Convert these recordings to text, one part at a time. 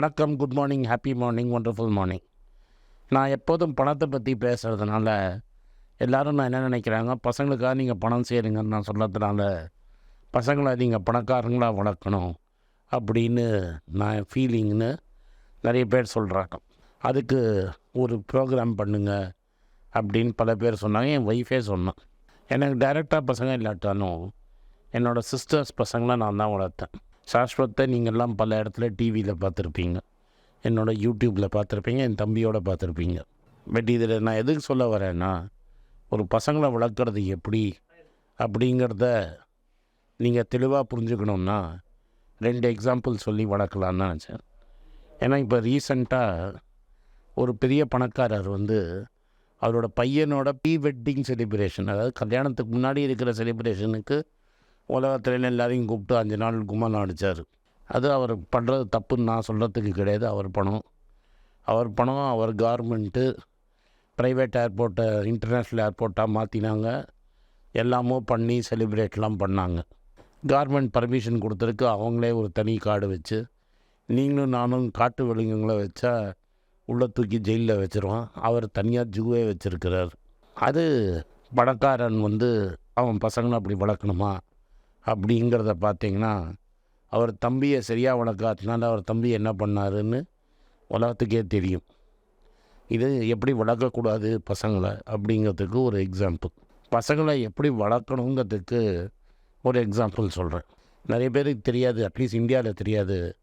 வணக்கம் good morning happy morning wonderful morning நான் எப்போதும் பணத்தை பற்றி பேசுகிறதுனால எல்லாரும் நான் என்ன நினைக்கிறாங்க பசங்களுக்காக நீங்கள் பணம் செய்கிறீங்கன்னு நான் சொல்கிறதுனால பசங்களை நீங்கள் பணக்காரங்களாக வளர்க்கணும் அப்படின்னு நான் ஃபீலிங்னு நிறைய பேர் சொல்கிறாங்க அதுக்கு ஒரு ப்ரோக்ராம் பண்ணுங்கள் அப்படின்னு பல பேர் சொன்னாங்க என் ஒய்ஃபே சொன்னான். எனக்கு டைரெக்டாக பசங்க இல்லாட்டாலும் என்னோடய சிஸ்டர்ஸ் பசங்களை நான் தான் வளர்த்தேன். சாஸ்வத்தை நீங்கள்லாம் பல இடத்துல டிவியில் பார்த்துருப்பீங்க. என்னோட யூடியூப்பில் பார்த்துருப்பீங்க என் தம்பியோட பார்த்துருப்பீங்க. பட் இதில் நான் எதுக்கு சொல்ல வரேன்னா ஒரு பசங்களை வளர்க்குறது எப்படி அப்படிங்கிறத நீங்கள் தெளிவாக புரிஞ்சுக்கணுன்னா ரெண்டு எக்ஸாம்பிள் சொல்லி வளர்க்கலான்னு நினச்சேன். ஏன்னா இப்போ ரீசண்டாக ஒரு பெரிய பணக்காரர் வந்து அவரோட பையனோட ப்ரீ வெட்டிங் செலிப்ரேஷன் அதாவது கல்யாணத்துக்கு முன்னாடி இருக்கிற செலிப்ரேஷனுக்கு உலகத்துல எல்லாரையும் கூப்பிட்டு அஞ்சு நாள் கும்மாலம் அடித்தார் அது அவர் பண்ணுறது தப்புன்னு நான் சொல்கிறதுக்கு கிடையாது. அவர் பணம். அவர் பணம் அவர் கார்மெண்ட்டு ப்ரைவேட் ஏர்போர்ட்டை இன்டர்நேஷ்னல் ஏர்போர்ட்டாக மாற்றினாங்க எல்லாமோ பண்ணி செலிப்ரேட்லாம் பண்ணாங்க. கார்மெண்ட் பர்மிஷன் கொடுத்துருக்கு அவங்களே ஒரு தனி கார்டு வச்சு நீங்களும் நானும் காட்டு விலங்குங்களை வச்சா உள்ளே தூக்கி ஜெயிலில் வச்சுருவான் அவர் தனியாக ஜூவே வச்சுருக்கிறார். அது பணக்காரன் வந்து அவன் பசங்களை அப்படி வளர்க்கணுமா? அப்படிங்கிறத பார்த்தீங்கன்னா அவர் தம்பியை சரியாக வளர்க்காதனால அவர் தம்பி என்ன பண்ணாருன்னு உலகத்துக்கே தெரியும். இது எப்படி வளர்க்கக்கூடாது பசங்களை அப்படிங்கிறதுக்கு ஒரு எக்ஸாம்பிள் பசங்களை எப்படி வளர்க்கணுங்கிறதுக்கு ஒரு எக்ஸாம்பிள் சொல்கிறேன் நிறைய பேருக்கு தெரியாது அட்லீஸ்ட் இந்தியாவில் தெரியாது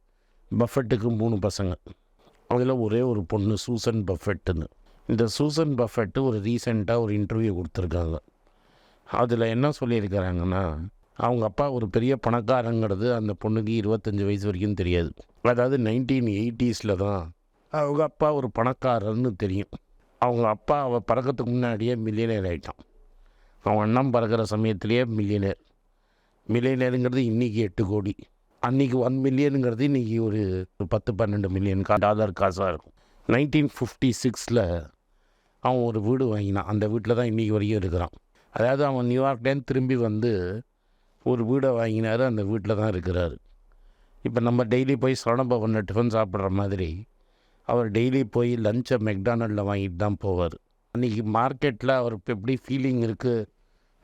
பஃபெட்டுக்கு மூணு பசங்க. அதில் ஒரே ஒரு பொண்ணு சூசன் பஃபெட்டுன்னு. இந்த சூசன் பஃபெட்டு ஒரு ரீசெண்டாக ஒரு இன்டர்வியூ கொடுத்துருக்காங்க. அதில் என்ன சொல்லியிருக்கிறாங்கன்னா அவங்க அப்பா ஒரு பெரிய பணக்காரங்கிறது அந்த பொண்ணுக்கு இருபத்தஞ்சி வயசு வரைக்கும் தெரியாது. அதாவது நைன்டீன் எயிட்டிஸில் தான் அவங்க அப்பா ஒரு பணக்காரர்னு தெரியும். அவங்க அப்பா அவள் பறக்கிறதுக்கு முன்னாடியே மில்லியனர் ஆகிட்டான் அவன் அண்ணன் பறக்கிற சமயத்திலேயே மில்லியனர் மில்லியனருங்கிறது இன்றைக்கி எட்டு கோடி. அன்றைக்கி ஒன் மில்லியனுங்கிறது இன்றைக்கி ஒரு ஒரு பத்து பன்னெண்டு மில்லியன் கா டாலர் காசாக இருக்கும். நைன்டீன் ஃபிஃப்டி சிக்ஸில் அவன் ஒரு வீடு வாங்கினான். அந்த வீட்டில் தான் இன்றைக்கி வரைக்கும் இருக்கிறான். அதாவது அவன் நியூயார்க்லேருந்து திரும்பி வந்து ஒரு வீடை வாங்கினார் அந்த வீட்டில் தான் இருக்கிறார். இப்போ நம்ம டெய்லி போய் சரணபவனில் டிஃபன் சாப்பிட்ற மாதிரி அவர் டெய்லி போய் லஞ்சை மெக்டானல்டில் வாங்கிட்டு தான் போவார். அன்றைக்கி மார்க்கெட்டில் அவருக்கு எப்படி ஃபீலிங் இருக்குது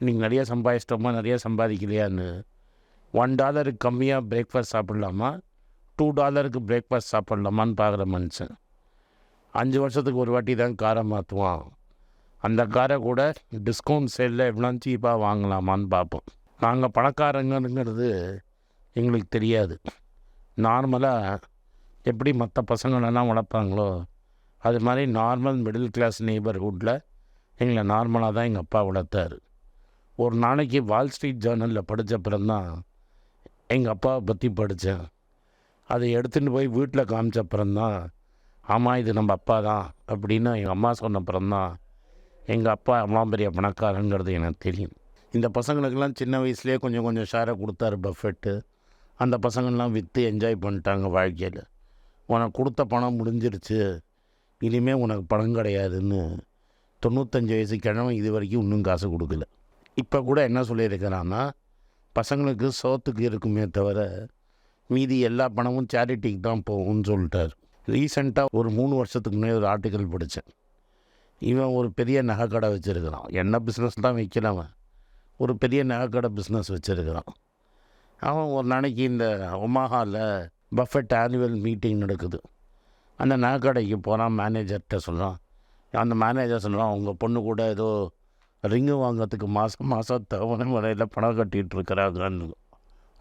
நீங்கள் நிறையா சம்பாதிச்சிட்டோமா? நிறைய சம்பாதிக்கலையான்னு? ஒன் டாலருக்கு கம்மியாக பிரேக்ஃபாஸ்ட் சாப்பிட்லாமா? டூ டாலருக்கு பிரேக்ஃபாஸ்ட் சாப்பிட்லாமான்னு பார்க்குற மனுஷன். அஞ்சு வருஷத்துக்கு ஒரு வாட்டி தான் காரை மாற்றுவான். அந்த காரை கூட டிஸ்கவுண்ட் சேலில் எவ்வளோ சீப்பாக வாங்கலாமான்னு பார்ப்போம். நாங்கள் பணக்காரங்கிறது எங்களுக்கு தெரியாது. நார்மலாக எப்படி மற்ற பசங்களெல்லாம் வளர்ப்பாங்களோ அது மாதிரி நார்மல் மிடில் கிளாஸ் நெய்பர்ஹுட்டில் எங்களை நார்மலாக தான் எங்கள் அப்பா வளர்த்தாரு. ஒரு நாளைக்கு வால் ஸ்ட்ரீட் ஜேர்னலில் படித்த பிறந்தான் எங்கள் அப்பாவை பற்றி படித்தேன் அதை எடுத்துகிட்டு போய் வீட்டில் காமிச்ச அப்புறம்தான் ஆமாம் இது நம்ம அப்பா தான் அப்படின்னு எங்கள் அம்மா சொன்ன பிறந்தான் எங்கள் அப்பா அம்மா பெரிய பணக்காரங்கிறது எனக்கு தெரியும். இந்த பசங்களுக்கெல்லாம் சின்ன வயசுலேயே கொஞ்சம் கொஞ்சம் ஷேரை கொடுத்தாரு பஃபெட்டு. அந்த பசங்கள்லாம் விற்று என்ஜாய் பண்ணிட்டாங்க வாழ்க்கையில். உனக்கு கொடுத்த பணம் முடிஞ்சிருச்சு. இனிமேல் உனக்கு பணம் கிடையாதுன்னு தொண்ணூத்தஞ்சு வயசு கிழமை இது வரைக்கும் இன்னும் காசு கொடுக்கல. இப்போ கூட என்ன சொல்லியிருக்கிறான்னா பசங்களுக்கு சோத்துக்கு இருக்குமே தவிர மீதி எல்லா பணமும் சேரிட்டிக்கு தான் போகும்னு சொல்லிட்டார். ரீசெண்டாக ஒரு மூணு வருஷத்துக்கு முன்னாடி ஒரு ஆர்டிக்கல் படித்தேன் இவன் ஒரு பெரிய நகைக்கடை வச்சுருக்கிறான். என்ன பிஸ்னஸ் தான் வைக்கிறவன்? ஒரு பெரிய நகைக்கடை பிஸ்னஸ் வச்சுருக்கிறான். அவன் ஒரு நாளைக்கு இந்த ஒமாஹாவில் பஃபெட் ஆனுவல் மீட்டிங் நடக்குது. அந்த நகைக்கடைக்கு போகிறான் மேனேஜர்கிட்ட சொல்கிறான் அந்த மேனேஜர் சொல்கிறான் உங்கள் பொண்ணு கூட ஏதோ ரிங்கு வாங்கிறதுக்கு மாதம் மாதம் தவணை முறையில் பணம் கட்டிகிட்டு இருக்கிறாங்கன்னு.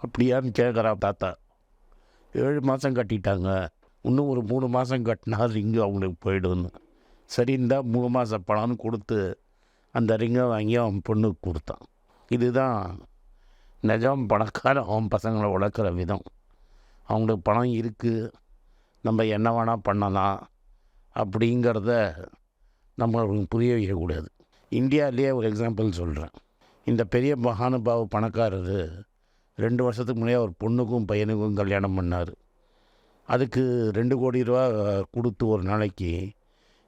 அப்படியான்னு கேட்குறா தாத்தா. ஏழு மாதம் கட்டிட்டாங்க. இன்னும் ஒரு மூணு மாதம் கட்டினா ரிங்கு அவங்களுக்கு போயிடும்னு. இருந்தால் மூணு மாதம் பணம்னு கொடுத்து அந்த ரிங்கை வாங்கி அவன் பொண்ணுக்கு கொடுத்தான். இதுதான் நிஜம் பணக்கார அவன் பசங்களை வளர்க்குற விதம். அவங்களுக்கு பணம் இருக்குது நம்ம என்ன வேணால் பண்ணலாம் அப்படிங்கிறத நம்ம புரிய வைக்கக்கூடாது. இந்தியாவிலேயே ஒரு எக்ஸாம்பிள் சொல்கிறேன் இந்த பெரிய மகானுபாவ பணக்காரர் ரெண்டு வருஷத்துக்கு முன்னாடியே ஒரு பொண்ணுக்கும் பையனுக்கும் கல்யாணம் பண்ணார். அதுக்கு ரெண்டு கோடி ரூபா கொடுத்து ஒரு நாளைக்கு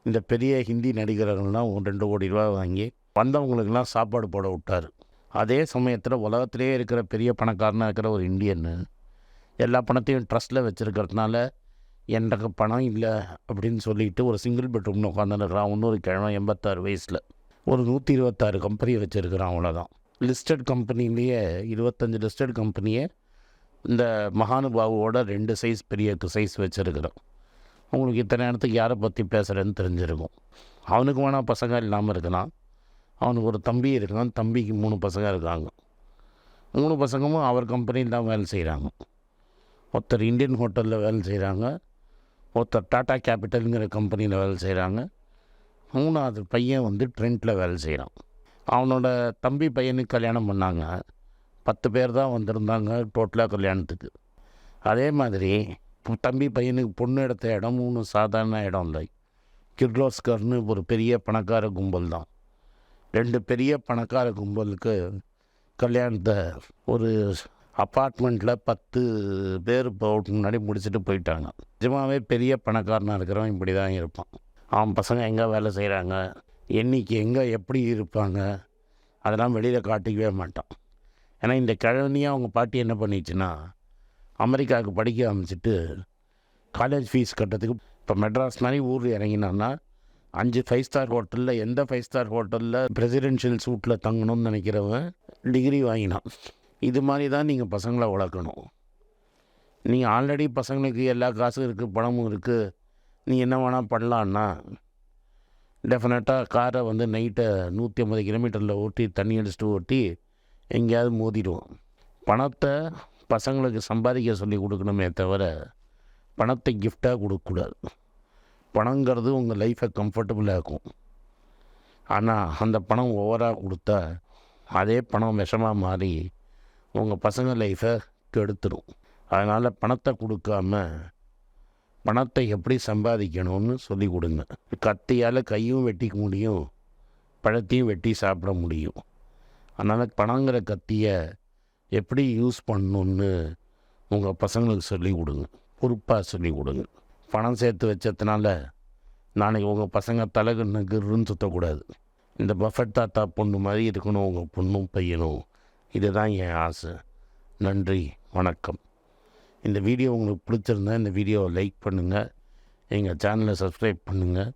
இந்த பெரிய ஹிந்தி நடிகர்கள்லாம் ரெண்டு கோடி ரூபா வாங்கி வந்தவங்களுக்கெல்லாம் சாப்பாடு போட விட்டார். அதே சமயத்தில் உலகத்திலே இருக்கிற பெரிய பணக்காரனாக இருக்கிற ஒரு இந்தியன்னு எல்லா பணத்தையும் ட்ரஸ்ட்டில் வச்சுருக்கிறதுனால எனக்கு பணம் இல்லை அப்படின்னு சொல்லிட்டு ஒரு சிங்கிள் பெட்ரூம்னு உட்காந்துருக்கிறான் இன்னொரு கிழமை எண்பத்தாறு வயசில். ஒரு நூற்றி இருபத்தாறு கம்பெனி வச்சுருக்கிறான் அவ்வளோதான் லிஸ்டட் கம்பெனிலேயே இருபத்தஞ்சி லிஸ்டட் கம்பெனியே இந்த மகானுபாவோட ரெண்டு சைஸ் பெரிய சைஸ் வச்சுருக்கிறோம் அவங்களுக்கு இத்தனை நேரத்துக்கு யாரை பற்றி பேசுகிறேன்னு தெரிஞ்சிருக்கும். அவனுக்கு வேணால் பசங்க இல்லாமல் இருக்கலாம். அவனுக்கு ஒரு தம்பி இருக்கான் தம்பிக்கு மூணு பசங்க இருக்காங்க. மூணு பசங்களும் அவர் கம்பெனியில் தான் வேலை செய்கிறாங்க ஒருத்தர் இந்தியன் ஹோட்டலில் வேலை செய்கிறாங்க ஒருத்தர் டாட்டா கேபிட்டலுங்கிற கம்பெனியில் வேலை செய்கிறாங்க மூணாவது பையன் வந்து ட்ரெண்டில் வேலை செய்கிறான் அவனோட தம்பி பையனுக்கு கல்யாணம் பண்ணாங்க. பத்து பேர் தான் வந்திருந்தாங்க டோட்டலாக கல்யாணத்துக்கு. அதே மாதிரி தம்பி பையனுக்கு பொண்ணு எடுத்த இடம் ஒன்றும் சாதாரண இடம் இல்லை. கிர்லோஸ்கர்னு ஒரு பெரிய பணக்கார கும்பல் தான். ரெண்டு பெரிய பணக்கார கும்பலுக்கு கல்யாணத்தை ஒரு அப்பார்ட்மெண்ட்டில் பத்து பேர் போட்டு முன்னாடி முடிச்சுட்டு போயிட்டாங்க. நிஜமாகவே பெரிய பணக்காரனாக இருக்கிறவன் இப்படி தான் இருப்பான். அவன் பசங்க எங்கே வேலை செய்கிறாங்க என்னைக்கு எங்கே எப்படி இருப்பாங்க? அதெல்லாம் வெளியில் காட்டிக்கவே மாட்டான். ஏன்னா இந்த கிழவனையே அவங்க பாட்டி என்ன பண்ணிச்சுன்னா அமெரிக்காவுக்கு படிக்க ஆரம்பிச்சிட்டு காலேஜ் ஃபீஸ் கட்டுறதுக்கு இப்போ மெட்ராஸ் மாதிரி ஊர் இறங்கினான்னா அஞ்சு ஃபைவ் ஸ்டார் ஹோட்டலில் எந்த ஃபைவ் ஸ்டார் ஹோட்டலில் பிரசிடென்ஷியல் சூட்டில் தங்கணும்னு நினைக்கிறவன் டிகிரி வாங்கினான். இது மாதிரி தான் நீங்கள் பசங்களை வளர்க்கணும். நீங்கள் ஆல்ரெடி பசங்களுக்கு எல்லா காசும் இருக்குது பணமும் இருக்குது நீ என்ன வேணால் பண்ணலான்னா டெஃபினட்டாக காரை வந்து நைட்டை நூற்றி ஐம்பது கிலோமீட்டரில் ஓட்டி தண்ணி அடிச்சுட்டு ஓட்டி எங்கேயாவது மோதிடுவோம் பணத்தை பசங்களுக்கு சம்பாதிக்க சொல்லி கொடுக்கணுமே தவிர பணத்தை கிஃப்டாக கொடுக்கக்கூடாது. பணங்கிறது உங்கள் லைஃப்பை கம்ஃபர்டபுளாக இருக்கும். ஆனால் அந்த பணம் ஓவராக கொடுத்தா அதே பணம் விஷமாக மாறி உங்கள் பசங்க லைஃப்பை கெடுத்துடும் அதனால் பணத்தை கொடுக்காம பணத்தை எப்படி சம்பாதிக்கணும்னு சொல்லி கொடுங்க. கத்தியால் கையும் வெட்டிக்க முடியும் பழத்தையும் வெட்டி சாப்பிட முடியும். அதனால் பணங்கிற கத்தியை எப்படி யூஸ் பண்ணணுன்னு உங்கள் பசங்களுக்கு சொல்லி கொடுங்க. பொறுப்பாக சொல்லி கொடுங்க. பணம் சேர்த்து வச்சதுனால நாளைக்கு உங்கள் பசங்க தலைகுன்னு கிருன்னு சுற்றக்கூடாது இந்த பஃபட் தாத்தா பொண்ணு மாதிரி இருக்கணும் உங்கள் பொண்ணும் பையனும். இதுதான் என் ஆசை. நன்றி வணக்கம். இந்த வீடியோ உங்களுக்கு பிடிச்சிருந்தா இந்த வீடியோவை லைக் பண்ணுங்கள் எங்கள் சேனலை சப்ஸ்கிரைப் பண்ணுங்கள்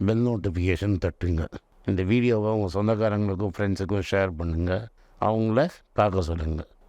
பெல் நோட்டிஃபிகேஷன் தட்டுங்க. இந்த வீடியோவை உங்கள் சொந்தக்காரங்களுக்கும் ஃப்ரெண்ட்ஸுக்கும் ஷேர் பண்ணுங்கள் அவங்கள பார்க்க சொல்லுங்கள்